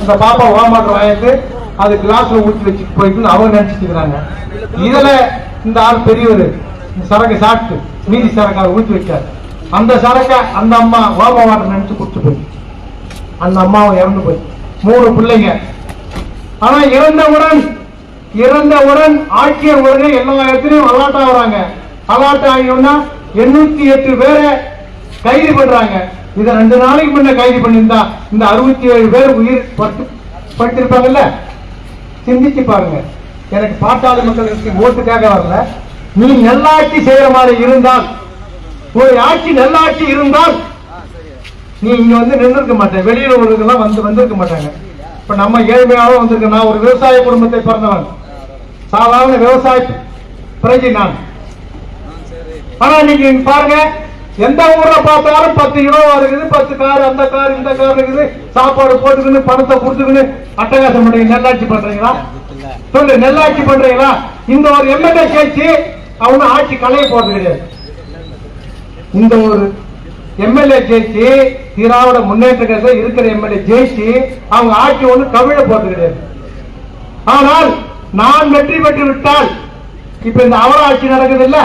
அந்த பாப்பா ஓமாட்டர் வாங்கிட்டு அது கிளாஸ்ல ஊற்றி வச்சுட்டு போயிட்டு அவங்க நினைச்சிட்டு இருக்கிறாங்க இதுல இந்த ஆள் பெரியவர் இந்த சரக்கு சாப்பிட்டு மீதி சரக்கு அவர் ஊற்றி வச்சார். அந்த சரக்கை அந்த அம்மா ஓம வாட்டர் நினைச்சு குடிச்சு போய். அந்த அம்மாவும் இறந்து போய். மூணு பிள்ளைங்க. ஆனா இறந்தவுடன் இறந்தவுடன் ஆட்சியர் உடனே எல்லா இடத்துலயும் அலாட்டா வராங்க அலாட்டா ஆகியோம்னா எண்ணூத்தி எட்டு பேரை கைது பண்றாங்க. இதை ரெண்டு நாளைக்கு முன்ன கைது பண்ணியிருந்தா இந்த அறுபத்தி ஏழு பேர் உயிர் பட்டு பட்டிருப்பாங்கல்ல? சிந்திச்சு பாருங்க. எனக்கு பாட்டாளி மக்களுக்கு ஓட்டுக்காக வரல. நீ நல்லாட்சி செய்யற மாதிரி இருந்தால் ஒரு ஆட்சி நல்லாட்சி இருந்தால் நீ இங்க வந்து நின்று இருக்க மாட்டேன். வெளியில உள்ளவங்கெல்லாம் வந்து வந்திருக்க மாட்டாங்க. இப்ப நம்ம ஏழ்மையாலும் வந்திருக்க நான் ஒரு விவசாய குடும்பத்தை பிறந்தவன். சாதாரண விவசாய பிரஜை நான். ஆனா நீங்க பாருங்க எந்த ஊர்ல பார்த்தாலும் பத்து இனோவா இருக்குது பத்து கார் அந்த கார் இந்த கார் இருக்குது. சாப்பாடு போட்டுக்கின்னு பணத்தை கொடுத்துக்கின்னு அட்டகாசம் பண்றீங்க. நெல்லாட்சி பண்றீங்களா? சொல்லு நெல்லாட்சி பண்றீங்களா? இந்த ஒரு எம்எல்ஏ சேர்த்து அவனு ஆட்சி கலைய போறது கிடையாது. இந்த ஒரு எம்எல்ஏ ஜெயிச்சு திராவிட முன்னேற்ற கழகம் இருக்கிற எம்எல்ஏ ஜெயிச்சு அவங்க ஆட்சி ஒண்ணு கவிழ போறது கிடையாது. ஆனால் நான் வெற்றி பெற்று விட்டால் இப்ப இந்த அவர ஆட்சி நடக்குது இல்ல?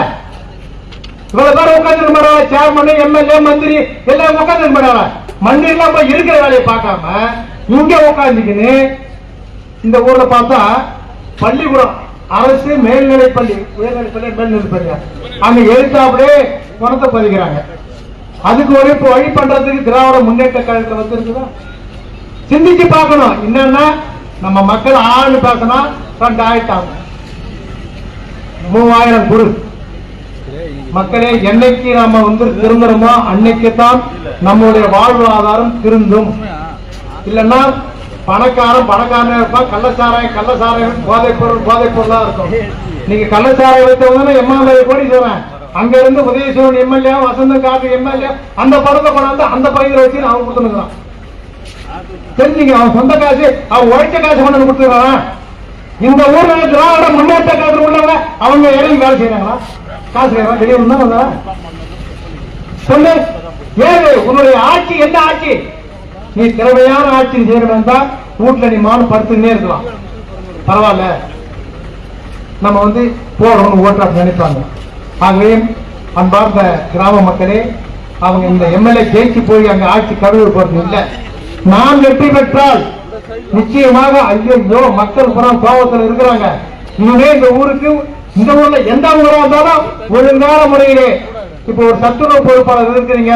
இவ்வளவு பேர் உட்கார்ந்து மாட்டாங்க சேர்மன் எம்எல்ஏ மந்திரி எல்லாம் உட்கார்ந்து மாட்டாங்க மந்திரிலாம் போய் இருக்கிற வேலையை பார்க்காம இங்க உட்கார்ந்துக்கின்னு இந்த ஊர்ல பார்த்தா பள்ளிக்கூடம் அரசு மேல்நிலை பள்ளி உயர்நிலை பள்ளி மேல்நிலை பள்ளி அங்க எழுத்தாப்புலே பணத்தை பதிக்கிறாங்க. அதுக்கு ஒரு இப்ப வழி பண்றதுக்கு திராவிட முன்னேற்ற கழகத்துல வந்துருக்குதா? சிந்திச்சு பார்க்கணும். என்னன்னா நம்ம மக்கள் ஆள் பார்க்கணும். ரெண்டாயிரத்தாம் மூவாயிரம் குரு. மக்களே என்னைக்கு நாம வந்து திருந்துறோமோ அன்னைக்கு தான் நம்முடைய வாழ்வாதாரம் திருந்தும். இல்லைன்னா பணக்காரன் பணக்காரனா இருப்பான் கள்ளச்சாராயம் கள்ளச்சாராயம் போதைப் பொருள் போதைப் பொருளா இருக்கும். நீங்க கள்ளச்சாராயம் வைத்தவங்க எம்எல்ஏ கோடி சொல்றேன் அங்க இருந்து உதயசூரன் எம்எல்ஏ வசந்த காட்டு எம்எல்ஏ அந்த படத்தை கொண்டாந்து அந்த பையனை வச்சு அவன் கொடுத்துருக்கான் தெரிஞ்சுங்க அவன் சொந்த காசு அவன் உழைச்ச காசு கொண்டு கொடுத்துருக்கான் இந்த ஊர்ல திராவிட முன்னேற்ற கழகத்தில் உள்ளவங்க அவங்க இறங்கி வேலை செய்யறாங்களா? காசு வெளியே வந்தா சொல்லு. ஏது உன்னுடைய ஆட்சி என்ன ஆட்சி? நீ திறமையான ஆட்சி செய்யணும் தான் வீட்டுல நீ மானு படுத்துன்னே இருக்கலாம். பரவாயில்ல. நம்ம வந்து போறோம்னு ஓட்டு நினைப்பாங்க. ஆகவே அன்பார்ந்த கிராம மக்களே அவங்க இந்த எம்எல்ஏ ஜெயிச்சு போய் அங்க ஆட்சி கருவு போறது இல்ல. நான் வெற்றி பெற்றால் நிச்சயமாக ஐயோ மக்கள் புறம் கோபத்தில் இருக்கிறாங்க. இனிமே இந்த ஊருக்கு இந்த ஊர்ல எந்த ஊரா இருந்தாலும் ஒழுங்கான முறையிலே இப்போ ஒரு சத்துணவு பொறுப்பாளர் இருக்கிறீங்க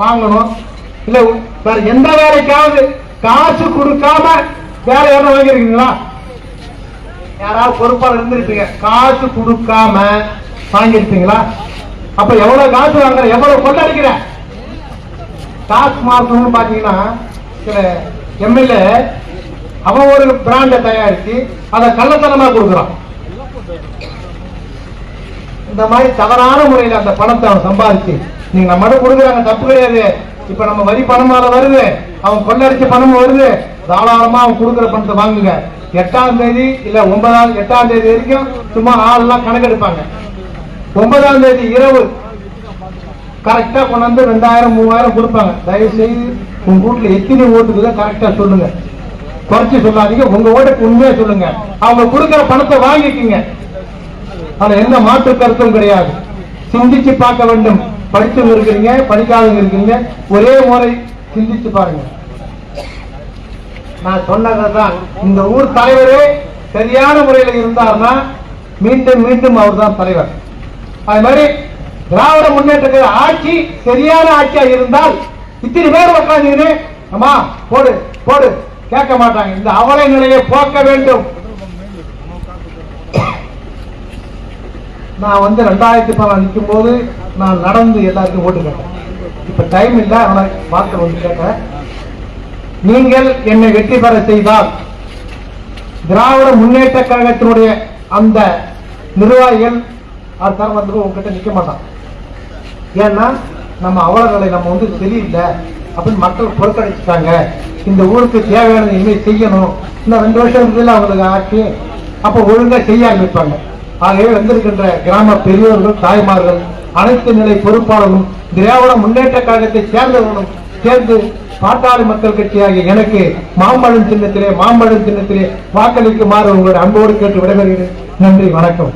வாங்கணும். இல்ல வேற எந்த வேலைக்காவது காசு கொடுக்காம வேற யாரும் வாங்கிருக்கீங்களா யாராவது பொறுப்பாளர் இருந்திருப்பீங்க. காசு கொடுக்காம வாங்கிருப்பீங்களா அப்ப எவ்வளவு காசு வாங்குற எவ்வளவு கொள்ளடிக்கிற? காசு மாற்றணும்னு பாத்தீங்கன்னா சில எம்எல்ஏ அவன் ஒரு பிராண்டை தயாரித்து அதை கள்ளத்தனமா கொடுக்குறான். இந்த மாதிரி தவறான முறையில் அந்த பணத்தை அவன் சம்பாதிச்சு நீங்க நம்ம கொடுக்குறாங்க தப்பு கிடையாது. இப்ப நம்ம வரி பணமால வருது அவன் கொள்ளடிச்ச பணமும் வருது. தாராளமா அவன் கொடுக்குற பணத்தை வாங்குங்க. எட்டாம் தேதி இல்ல ஒன்பதாம் எட்டாம் தேதி வரைக்கும் சும்மா ஆள்லாம் கணக்கெடுப்பாங்க. ஒன்பதாம் தேதி இரவு கரெக்டா கொண்டாந்து ரெண்டாயிரம் மூவாயிரம் கொடுப்பாங்க. தயவு செய்து உங்க வீட்டுல எத்தனை ஓட்டுக்குதோ கரெக்டா சொல்லுங்க. குறைச்சி சொல்லாதீங்க. உங்க ஓட்டுக்கு உண்மையா சொல்லுங்க. அவங்க கொடுக்குற பணத்தை வாங்கிக்கிங்க. அதுல எந்த மாற்று கருத்தும் கிடையாது. சிந்திச்சு பார்க்க வேண்டும். படித்தவங்க இருக்கிறீங்க படிக்காதவங்க இருக்கிறீங்க ஒரே முறை சிந்திச்சு பாருங்க. நான் சொன்னதுதான். இந்த ஊர் தலைவரே சரியான முறையில் இருந்தார்னா மீண்டும் மீண்டும் அவர் தான் தலைவர். அது மாதிரி திராவிட முன்னேற்ற ஆட்சி சரியான ஆட்சியா இருந்தால் இத்தனை பேர் உட்காந்துன்னு அம்மா போடு போடு. கேட்க மாட்டாங்க. இந்த அவல நிலையை போக்க வேண்டும். நான் வந்து ரெண்டாயிரத்தி பதினாலு நிற்கும் போது நான் நடந்து எல்லாருக்கும் ஓட்டு கேட்டேன். இப்போ டைம் இல்லை அவனை பார்த்து வந்து கேட்டேன். நீங்கள் என்னை வெற்றி பெற செய்தால் திராவிட முன்னேற்ற கழகத்தினுடைய அந்த நிர்வாகிகள் அதுதான் வந்து உங்ககிட்ட நிற்க மாட்டான். ஏன்னா நம்ம அவலங்களை நம்ம வந்து சரியில்லை அப்படின்னு மக்கள் புறக்கணிச்சுட்டாங்க இந்த ஊருக்கு தேவையானது இனிமேல் செய்யணும். இன்னும் ரெண்டு வருஷம் இருக்குல்ல அவங்களுக்கு ஆட்சி அப்போ ஒழுங்காக செய்ய ஆரம்பிப்பாங்க ஆகவே வந்திருக்கின்ற கிராம பெரியோர்கள் தாய்மார்கள் அனைத்து நிலை பொறுப்பாளர்களும் திராவிட முன்னேற்ற கழகத்தை சேர்ந்தவர்களும் சேர்ந்து பாட்டாளி மக்கள் கட்சியாகிய எனக்கு மாம்பழம் சின்னத்திலே மாம்பழம் சின்னத்திலே வாக்களிக்குமாறு உங்களுடைய அன்போடு கேட்டு விடைபெறுகிறேன். நன்றி வணக்கம்.